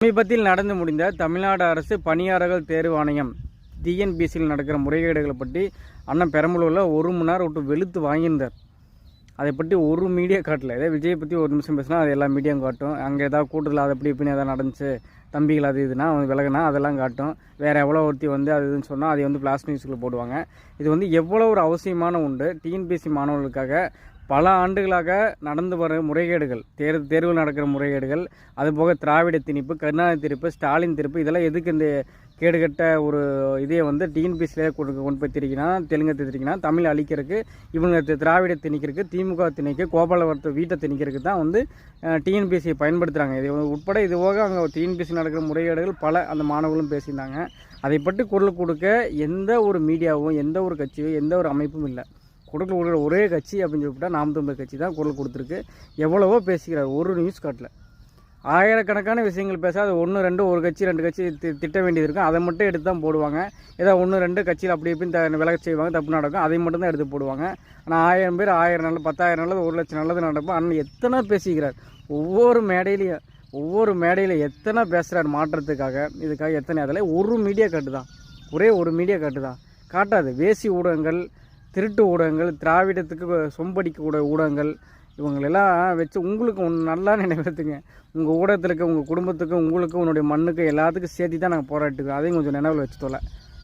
சமீபத்தில் நடந்து முடிந்த தமிழ்நாடு அரசு பணியாளர்கள் தேர்வு ஆணையம் டிஎன்பிசியில் நடக்கிற முறைகேடுகளை பற்றி அண்ணன் பெரம்பலூரில் ஒரு மணி நேரம் விட்டு வெளுத்து வாங்கியிருந்தார். அதை பற்றி ஒரு மீடியா காட்டல. இதே விஜய் பற்றி ஒரு நிமிஷம் பேசினா அது எல்லா மீடியாவும் காட்டும். அங்கே ஏதாவது கூட்டத்தில் அது அப்படி இப்படின்னு எதாவது நடந்துச்சு தம்பிகள் அது இதுனா அவன் விலகுனா அதெல்லாம் காட்டும். வேறு எவ்வளோ ஒருத்தி வந்து அது இதுன்னு சொன்னால் அதை வந்து பிளாஸ் நியூஸில் போடுவாங்க. இது வந்து எவ்வளோ ஒரு அவசியமான உண்டு. டிஎன்பிசி மாணவர்களுக்காக பல ஆண்டுகளாக நடந்து வர முறைகேடுகள் தேர்வு தேர்வில் நடக்கிற முறைகேடுகள் அதுபோக திராவிட திணிப்பு கருணாநிதி திருப்பு ஸ்டாலின் திருப்பு இதெல்லாம் எதுக்கு இந்த கேடுகட்ட ஒரு இதையை வந்து டிஎன்பிசியில் கொண்டு கொண்டு போய் திரிக்கணும் தெலுங்கு திரிக்கணும் தமிழ் அழிக்கிறதுக்கு இவங்க திராவிட திணிக்கிறதுக்கு திமுக திணிக்க கோபாலவரத்து வீட்டை திணிக்கிறதுக்கு தான் வந்து டிஎன்பிசியை பயன்படுத்துகிறாங்க இது உட்பட இது போக அங்கே டிஎன்பிசி நடக்கிற முறைகேடுகள் பல அந்த மாணவர்களும் பேசியிருந்தாங்க. அதை பற்றி குரல் கொடுக்க எந்த ஒரு மீடியாவும் எந்த ஒரு கட்சியும் எந்த ஒரு அமைப்பும் இல்லை. குரல் கொடுக்குற ஒரே கட்சி அப்படின்னு சொல்லிவிட்டா நாம் தமிழர் கட்சி தான் குரல் கொடுத்துருக்கு. எவ்வளவோ பேசிக்கிறார். ஒரு நியூஸ் காட்டில். ஆயிரக்கணக்கான விஷயங்கள் பேசாது. ஒன்று ரெண்டு ஒரு கட்சி ரெண்டு கட்சி திட்ட வேண்டியது இருக்கும் அதை மட்டும் எடுத்து தான் போடுவாங்க. ஏதோ ஒன்று ரெண்டு கட்சியில் அப்படி இப்படின்னு த விலக செய்வாங்க. தப்பு நடக்கும். அதை மட்டும் தான் எடுத்து போடுவாங்க. ஆனால் ஆயிரம் பேர் ஆயிரம் நல்லது பத்தாயிரம் நல்லது ஒரு லட்சம் நல்லது நடக்கும் அண்ணன் எத்தனை பேசிக்கிறார்? ஒவ்வொரு மேடையிலையும் ஒவ்வொரு மேடையில் எத்தனை பேசுகிறார் மாற்றத்துக்காக? இதுக்காக எத்தனை? அதில் ஒரு மீடியா காட்டு தான் ஒரே ஒரு மீடியா காட்டு தான் காட்டாது. வேசி ஊடகங்கள் திருட்டு ஊடகங்கள் திராவிடத்துக்கு சொம்படிக்க கூட ஊடகங்கள் இவங்களெல்லாம் வச்சு உங்களுக்கு ஒன்று நல்லா நினைவுறுத்துங்க உங்கள் ஊடகத்தில் இருக்க உங்கள் குடும்பத்துக்கு உங்களுக்கு உன்னுடைய மண்ணுக்கு எல்லாத்துக்கும் சேர்த்து தான் நாங்கள் போராட்டுக்கோம் அதையும் கொஞ்சம் நினைவில் வச்சு தொலை.